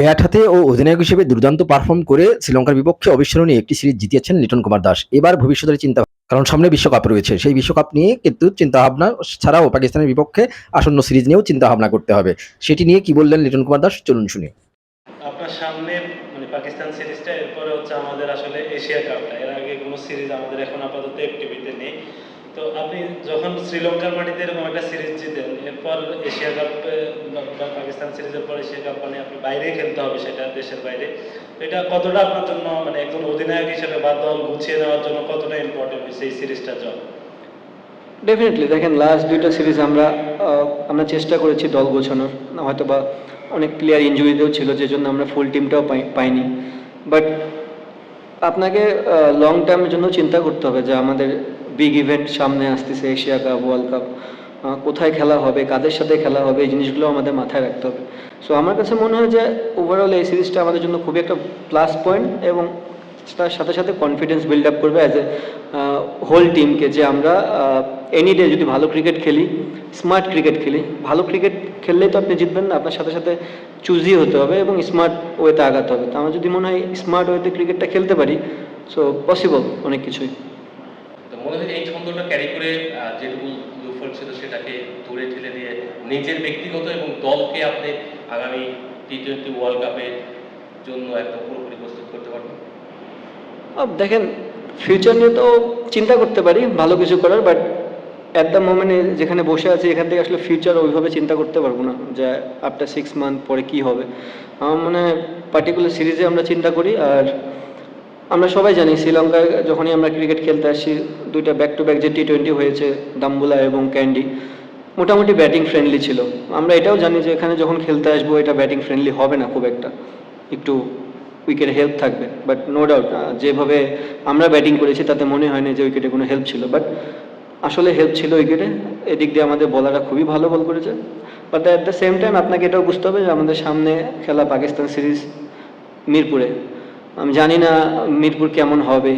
Bat হাতে ও অধিনায়ক হিসেবে দুর্দান্ত পারফর্ম করে শ্রীলঙ্কার বিপক্ষে অবিস্মরণীয় একটি সিরিজ জিতিয়েছেন লিটন কুমার দাস। এবার ভবিষ্যতের চিন্তা কারণ সামনে বিশ্বকাপ রয়েছে। সেই বিশ্বকাপ নিয়ে কিন্তু চিন্তা ভাবনা ছাড়াও পাকিস্তানের বিপক্ষে আসন্ন সিরিজ নিয়েও চিন্তা ভাবনা করতে হবে। সেটি নিয়ে কি বললেন লিটন কুমার দাস? চলুন শুনি। আপনার সামনে মানে পাকিস্তান সিরিজটা এরপরে হচ্ছে আমাদের আসলে এশিয়া কাপটা এর আগে কোনো সিরিজ আমাদের এখন আপাতত নেই। তো আপনি যখন শ্রীলঙ্কার মাটিতে এরকম একটা সিরিজ জিতেন, এরপর এশিয়া কাপ, বা পাকিস্তান সিরিজের পর এশিয়া কাপ মানে আপনি বাইরে খেলতে হবে সেটা দেশের বাইরে। এটা কতটা আপনার জন্য মানে একজন অধিনায়ক হিসেবে বা দল গুছিয়ে নেওয়ার জন্য কতটা ইম্পর্টেন্ট এই সিরিজটা জব ডেফিনেটলি দেখেন লাস্ট দুইটা সিরিজ আমরা আমরা চেষ্টা করেছি দল গোছানোর। হয়তো বা অনেক প্লেয়ার ইঞ্জুরিতেও ছিল, যে জন্য আমরা ফুল টিমটাও পাই, পাইনি। বাট আপনাকে লং টার্মের জন্য চিন্তা করতে হবে যে আমাদের বিগ ইভেন্ট সামনে আসতেছে এশিয়া কাপ ওয়ার্ল্ড কাপ কোথায় খেলা হবে, কাদের সাথে খেলা হবে, এই জিনিসগুলো আমাদের মাথায় রাখতে হবে। সো আমার কাছে মনে হয় যে ওভারঅল এই সিরিজটা আমাদের জন্য খুবই একটা প্লাস পয়েন্ট এবং তার সাথে সাথে কনফিডেন্স বিল্ড আপ করবে অ্যাজ এ হোল টিমকে যে আমরা এনি ডে যদি ভালো ক্রিকেট খেলি স্মার্ট ক্রিকেট খেলি, ভালো ক্রিকেট খেললেই তো আপনি জিতবেন না, আপনার সাথে সাথে চুজি হতে হবে এবং স্মার্ট ওয়েতে আগাতে হবে। তো আমার যদি মনে হয় স্মার্ট ওয়েতে ক্রিকেটটা খেলতে পারি সো পসিবল অনেক কিছুই। মনে হয় এই ছন্দটা ক্যারি করে যেটুকু দুর্ফল ছিল সেটাকে দূরে ঠেলে দিয়ে নিজের ব্যক্তিগত এবং দলকে আপনি আগামী টি টোয়েন্টি ওয়ার্ল্ড কাপের জন্য একদম পুরোপুরি প্রস্তুত করতে পারবেন? দেখেন ফিউচার নিয়ে তো চিন্তা করতে পারি, ভালো কিছু করার বাট অ্যাট দ্য মোমেন্টে যেখানে বসে আছি, এখান থেকে আসলে ফিউচার ওইভাবে চিন্তা করতে পারব না, যে আফটার সিক্স মান্থ পরে কি হবে। আমার মনে হয় পার্টিকুলার সিরিজে আমরা চিন্তা করি, আর আমরা সবাই জানি, শ্রীলঙ্কায় যখনই আমরা ক্রিকেট খেলতে আসি, দুইটা ব্যাক টু ব্যাক যে টি টোয়েন্টি হয়েছে, দাম্বুলা এবং ক্যান্ডি, মোটামুটি ব্যাটিং ফ্রেন্ডলি ছিল। আমরা এটাও জানি যে এখানে যখন খেলতে আসব, এটা ব্যাটিং ফ্রেন্ডলি হবে না খুব একটা। একটু উইকেটে হেল্প থাকবে। বাট নো ডাউট যেভাবে আমরা ব্যাটিং করেছি, তাতে মনে হয় না যে উইকেটে কোনো হেল্প ছিল। বাট আসলে হেল্প ছিল উইকেটে এদিক দিয়ে আমাদের বলাররা খুবই ভালো বল করেছে। But at the same time আপনাকে এটাও বুঝতে হবে যে আমাদের সামনে খেলা পাকিস্তান সিরিজ, মিরপুরে। আমি জানি না মিরপুর কেমন হবে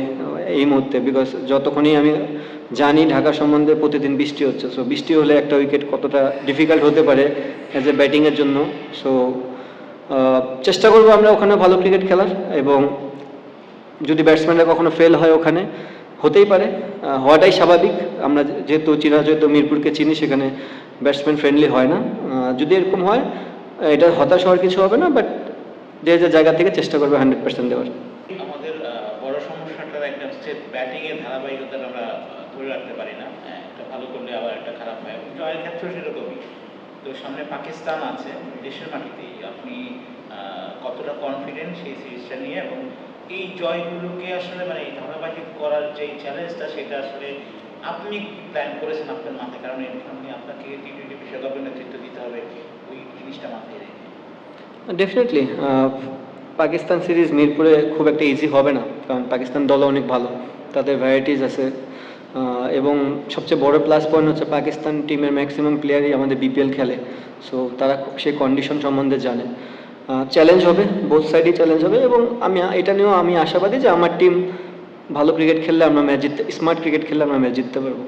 এই মুহূর্তে বিকজ যতক্ষণই আমি জানি ঢাকা সম্বন্ধে প্রতিদিন বৃষ্টি হচ্ছে সো বৃষ্টি হলে একটা উইকেট কতটা ডিফিকাল্ট হতে পারে অ্যাজ এ ব্যাটিংয়ের জন্য সো চেষ্টা করব আমরা ওখানে ভালো ক্রিকেট খেলার, এবং যদি ব্যাটসম্যানরা কখনো ফেল হয় ওখানে, হতেই পারে হওয়াটাই স্বাভাবিক। আমরা যেহেতু যেহেতু মিরপুরকে চিনি, সেখানে ব্যাটসম্যান ফ্রেন্ডলি হয় না। যদি এরকম হয়, এটা হতাশ হওয়ার কিছু হবে না বাট যে যে জায়গা থেকে চেষ্টা করবে হান্ড্রেড পার্সেন্ট দেওয়ার। আমাদের বড় সমস্যাটার একটা হচ্ছে ব্যাটিং এর ধারাবাহিকতাটা আমরা ধরে রাখতে পারি না। হ্যাঁ, একটা ভালো করলে আবার একটা খারাপ হয়। জয়ের ক্ষেত্রেও সেরকমই। তো সামনে পাকিস্তান আছে দেশের মাটিতেই আপনি কতটা কনফিডেন্ট সেই সিরিজটা নিয়ে? এবং এই জয়গুলোকে আসলে মানে ধারাবাহিক করার যে চ্যালেঞ্জটা সেটা আসলে আপনি প্ল্যান করেছেন আপনার মাথায়? কারণ এখানে আপনাকে টি টোয়েন্টি বিশ্বকাপের নেতৃত্ব দিতে হবে। ওই জিনিসটা মাথায় রেখে। ডেফিনেটলি পাকিস্তান সিরিজ মিরপুরে খুব একটা ইজি হবে না, কারণ পাকিস্তান দল অনেক ভালো, তাদের ভ্যারাইটিস আছে। এবং সবচেয়ে বড় প্লাস পয়েন্ট হচ্ছে পাকিস্তান টিমের ম্যাক্সিমাম প্লেয়ারই আমাদের বিপিএল খেলে সো তারা সেই কন্ডিশন সম্বন্ধে জানে। চ্যালেঞ্জ হবে বোথ সাইডই চ্যালেঞ্জ হবে, এবং আমি, এটা নিয়েও আমি আশাবাদী যে আমার টিম ভালো ক্রিকেট খেললে আমরা ম্যাচ জিততে স্মার্ট ক্রিকেট খেললে আমরা ম্যাচ জিততে পারব।